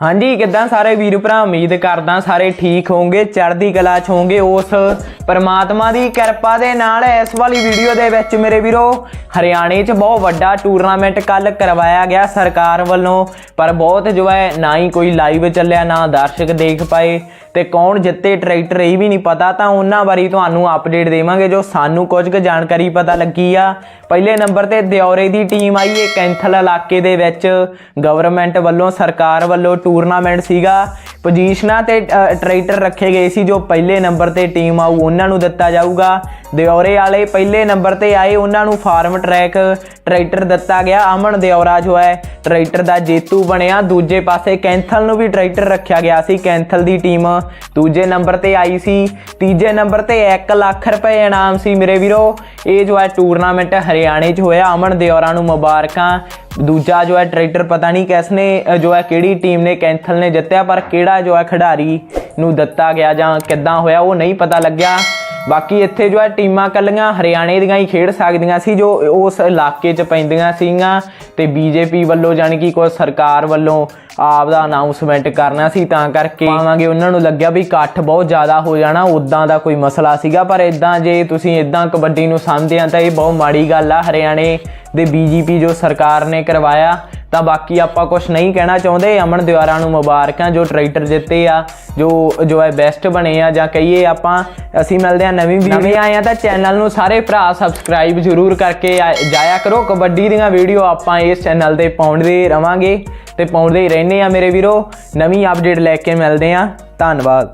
ਹਾਂਜੀ, ਕਿੱਦਾਂ ਸਾਰੇ ਵੀਰ ਭਰਾ? ਉਮੀਦ ਕਰਦਾ ਸਾਰੇ ਠੀਕ ਹੋਵੋਗੇ, ਚੜ੍ਹਦੀ ਕਲਾ ਚ ਹੋਵੋਗੇ, ਉਸ ਪਰਮਾਤਮਾ ਦੀ ਕਿਰਪਾ ਦੇ ਨਾਲ ਇਸ ਵਾਲੀ ਵੀਡੀਓ ਦੇ ਵਿੱਚ ਮੇਰੇ ਵੀਰੋ, ਹਰਿਆਣੇ 'ਚ ਬਹੁਤ ਵੱਡਾ ਟੂਰਨਾਮੈਂਟ ਕੱਲ ਕਰਵਾਇਆ ਗਿਆ ਸਰਕਾਰ ਵੱਲੋਂ, ਪਰ ਬਹੁਤ ਜੋ ਹੈ, ਨਾ ਹੀ ਕੋਈ ਲਾਈਵ ਚੱਲਿਆ, ਨਾ ਦਰਸ਼ਕ ਦੇਖ ਪਾਏ, ਤੇ ਕੌਣ ਜਿੱਤੇ ਟਰੈਕਟਰ ਇਹ ਵੀ ਨਹੀਂ ਪਤਾ, ਤਾਂ ਉਹਨਾਂ ਬਾਰੇ ਤੁਹਾਨੂੰ ਅਪਡੇਟ ਦੇਵਾਂਗੇ, ਜੋ ਸਾਨੂੰ ਕੁਝ ਕੁ ਜਾਣਕਾਰੀ ਪਤਾ ਲੱਗੀ ਆ। ਪਹਿਲੇ ਨੰਬਰ ਤੇ ਦਿਉਰੇ ਦੀ ਟੀਮ ਆਈ ਹੈ, ਕੈਂਥਲ ਇਲਾਕੇ ਦੇ ਵਿੱਚ ਗਵਰਨਮੈਂਟ ਵੱਲੋਂ, ਸਰਕਾਰ ਵੱਲੋਂ ਟੂਰਨਾਮੈਂਟ ਸੀਗਾ। ਪੋਜੀਸ਼ਨਾਂ ਤੇ ਅ, ਟਰੈਕਟਰ ਰੱਖੇ ਗਏ ਸੀ ਜੋ ਪਹਿਲੇ ਨੰਬਰ ਤੇ ਟੀਮ ਆਊ ਉਹਨਾਂ ਨੂੰ ਦਿੱਤਾ ਜਾਊਗਾ। ਦਿਉਰੇ ਵਾਲੇ ਪਹਿਲੇ ਨੰਬਰ ਤੇ ਆਏ ਉਹਨਾਂ ਨੂੰ ਫਾਰਮ ਟਰੈਕ ਟਰੈਕਟਰ ਦਿੱਤਾ ਗਿਆ। ਅਮਨ ਦਿਉਰਾ ਜੋ ਹੈ ਟਰੈਕਟਰ ਦਾ ਜੇਤੂ ਬਣਿਆ। ਦੂਜੇ ਪਾਸੇ ਕੈਂਥਲ ਨੂੰ ਵੀ ਟਰੈਕਟਰ ਰੱਖਿਆ ਗਿਆ ਸੀ ਕੈਂਥਲ ਦੀ ਟੀਮ ਦੂਜੇ ਨੰਬਰ ਤੇ ਆਈ ਸੀ ਤੀਜੇ ਨੰਬਰ ਤੇ 1 ਲੱਖ ਰੁਪਏ ਇਨਾਮ ਸੀ ਮੇਰੇ ਵੀਰੋ। ਇਹ ਜੋ ਹੈ ਟੂਰਨਾਮੈਂਟ ਹਰਿਆਣੇ 'ਚ ਹੋਇਆ, ਅਮਨ ਦਿਓਰਾ ਨੂੰ ਮੁਬਾਰਕਾਂ। ਦੂਜਾ ਜੋ ਹੈ ਟਰੈਕਟਰ ਪਤਾ ਨਹੀਂ ਕਿਸ ਨੇ ਜੋ ਹੈ ਕਿਹੜੀ ਟੀਮ ਨੇ ਕੈਂਥਲ ਨੇ ਜਿੱਤਿਆ, ਪਰ ਕਿਹੜਾ ਜੋ ਹੈ ਖਿਡਾਰੀ ਨੂੰ ਦਿੱਤਾ ਗਿਆ ਜਾਂ ਕਿੱਦਾਂ ਹੋਇਆ, ਉਹ ਨਹੀਂ ਪਤਾ ਲੱਗਿਆ। ਬਾਕੀ ਇੱਥੇ ਜੋ ਹੈ ਟੀਮਾਂ ਕੱਲੀਆਂ ਹਰਿਆਣੇ ਦੀਆਂ ਹੀ ਖੇਡ ਸਕਦੀਆਂ ਸੀ, ਜੋ ਉਸ ਇਲਾਕੇ 'ਚ ਪੈਂਦੀਆਂ ਸੀਗੀਆਂ ਤੇ ਬੀਜੇਪੀ ਵੱਲੋਂ ਜਾਣੀ ਕਿ ਕੋਈ ਸਰਕਾਰ ਵੱਲੋਂ ਆਪ ਦਾ ਅਨਾਉਂਸਮੈਂਟ ਕਰਨਾ ਸੀ, ਤਾਂ ਕਰਕੇ ਪਾਵਾਂਗੇ ਉਹਨਾਂ ਨੂੰ ਲੱਗਿਆ ਵੀ ਇਕੱਠ ਬਹੁਤ ਜ਼ਿਆਦਾ ਹੋ ਜਾਣਾ ਉਦਾਂ ਦਾ ਕੋਈ ਮਸਲਾ ਸੀਗਾ, ਪਰ ਇਦਾਂ ਜੇ ਤੁਸੀਂ ਇਦਾਂ ਕਬੱਡੀ ਨੂੰ ਸਮਝਦੇ ਆ ਤਾਂ ਇਹ ਬਹੁਤ ਮਾੜੀ ਗੱਲ ਆ। ਹਰਿਆਣੇ ਦੇ ਬੀਜੇਪੀ ਜੋ ਸਰਕਾਰ ਨੇ ਕਰਵਾਇਆ ਤਾਂ ਬਾਕੀ ਆਪਾਂ ਕੁਝ ਨਹੀਂ ਕਹਿਣਾ ਚਾਹੁੰਦੇ, ਅਮਨ ਦਿਵਾਰਾ ਨੂੰ ਮੁਬਾਰਕਾਂ, ਜੋ ਟਰੈਕਟਰ ਜਿੱਤੇ ਆ, ਜੋ ਜੋ ਹੈ ਬੈਸਟ ਬਣੇ ਆ, ਜਾਂ ਕਹੀਏ ਆਪਾਂ, ਅਸੀਂ ਮਿਲਦੇ ਆ ਨਵੀਂ ਵੀਡੀਓ ਨਵੇਂ ਆਏ ਆ ਤਾਂ ਚੈਨਲ ਨੂੰ ਸਾਰੇ ਭਰਾ ਸਬਸਕ੍ਰਾਈਬ ਜ਼ਰੂਰ ਕਰਕੇ ਆ- ਜਾਇਆ ਕਰੋ। ਕਬੱਡੀ ਦੀਆਂ ਵੀਡੀਓ ਆਪਾਂ ਇਸ ਚੈਨਲ ਤੇ ਪਾਉਂਦੇ ਰਵਾਂਗੇ ਤੇ ਪਾਉਂਦੇ ਹੀ ਰਹਿੰਦੇ ਆ ਮੇਰੇ ਵੀਰੋ। ਨਵੀਂ ਅਪਡੇਟ ਲੈ ਕੇ ਮਿਲਦੇ ਆ ਧੰਨਵਾਦ।